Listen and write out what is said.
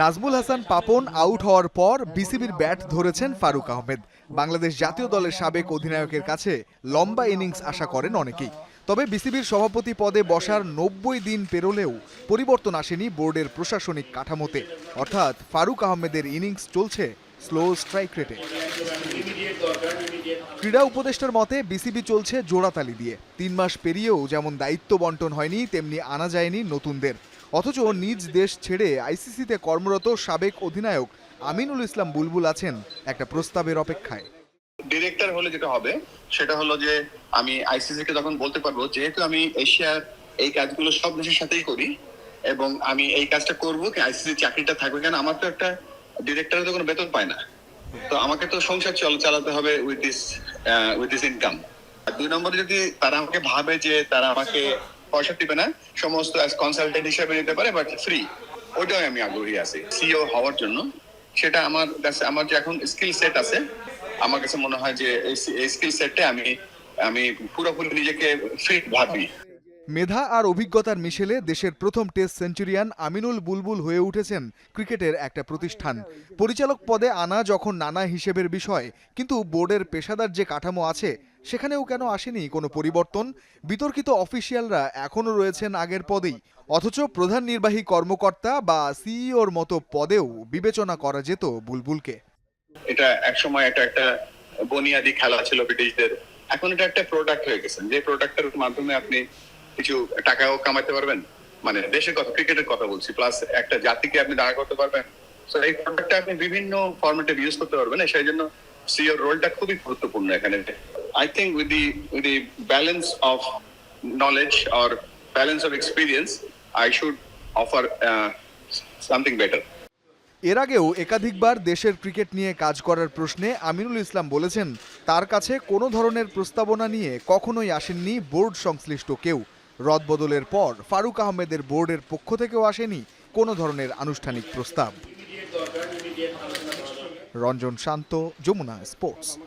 Nazmul Hasan Papon out হওয়ার পর বিসিবির ব্যাট ধরেছেন ফারুক আহমেদ। বাংলাদেশ জাতীয় দলের সাবেক অধিনায়কের কাছে লম্বা ইনিংস আশা করেন অনেকেই। তবে বিসিবির সভাপতি পদে বসার নব্বই দিন পেরোলেও পরিবর্তন আসেনি বোর্ডের প্রশাসনিক কাঠামোতে। অর্থাৎ ফারুক আহমেদের ইনিংস চলছে স্লো স্ট্রাইক রেটে। ক্রীড়া উপদেষ্টার মতে, বিসিবি চলছে জোড়াতালি দিয়ে। তিন মাস পেরিয়েও যেমন দায়িত্ব বন্টন হয়নি, তেমনি আনা যায়নি নতুনদের। অথচ নিজ দেশ ছেড়ে আইসিসিতে কর্মরত সাবেক অধিনায়ক আমিনুল ইসলাম বুলবুল আছেন একটা প্রস্তাবের অপেক্ষায়। ডিরেক্টর হলে যেটা হবে, সেটা হলো যে আমি আইসিসি কে তখন বলতে পারব, যেহেতু আমি এশিয়ার এই কাজগুলো সব দেশের সাথেই করি, এবং আমি এই কাজটা করব, কি আইসিসি চাকরিটা থাকবে কেন, আমার তো একটা ডিরেক্টরের তো কোনো বেতন পায় না। তো আমাকে তো সংসার চল, চালাতে হবে with this with this income দুই নম্বরে যদি তারা আমাকে ভাবে যে তারা আমাকে পয়সা দিবে না, সমস্ত কনসালটেন্ট হিসেবে নিতে পারে বাট ফ্রি ওইটাই আমি আগ্রহী আছি। সিও হওয়ার জন্য। সেটা আমার কাছে, আমার যে এখন স্কিল সেট আছে, আমার কাছে মনে হয় যে এই স্কিল সেটে আমি আমি পুরোপুরি নিজেকে ফিট ভাবি। মেধা আর অভিজ্ঞতার মিশেলে দেশের প্রথম টেস্ট সেঞ্চুরিয়ান আমিনুল বুলবুল হয়ে উঠেছেন ক্রিকেটের একটা প্রতিষ্ঠান। পরিচালক পদে আনা যখন নানা হিসেবের বিষয়, কিন্তু বোর্ডের পেশাদার যে কাঠামো আছে, সেখানেও কেন আসেনি কোনো পরিবর্তন? বিতর্কিত অফিসিয়ালরা এখনও রয়েছেন আগের পদেই, অথচ প্রধান নির্বাহী কর্মকর্তা বা সিইওর মতো পদেও বিবেচনা করা যেত বুলবুলকে। এটা একসময় এটা একটা বুনিয়াদি খেলা ছিল ব্রিটিশদের। এখন এটা একটা প্রোডাক্ট হয়ে গেছে। যে প্রোডাক্টের মাধ্যমে আপনি কিছু টাকাও কামাতে পারবেন। মানে দেশের কথা, ক্রিকেটের কথা বলছি প্লাস একটা জাতিকে আপনি দাঁড়া করতে পারবেন। তো এই প্রোডাক্টটা আপনি বিভিন্ন ফরম্যাটে ইউজ করতে পারবেন, সেই জন্য সিওর রোলটা খুবই গুরুত্বপূর্ণ এখানে। I think with the with the balance of knowledge or balance of experience I should offer something better এর আগেও একাধিকবার দেশের ক্রিকেট নিয়ে কাজ করার প্রশ্নে আমিনুল ইসলাম বলেছেন, তার কাছে কোনো ধরনের প্রস্তাবনা নিয়ে কখনোই আসেননি বোর্ড সংশ্লিষ্ট কেউ। রদবদলের পর ফারুক আহমেদের বোর্ডের পক্ষ থেকেও আসেনি কোনো ধরনের আনুষ্ঠানিক প্রস্তাব। রঞ্জন শান্ত, যমুনা স্পোর্টস।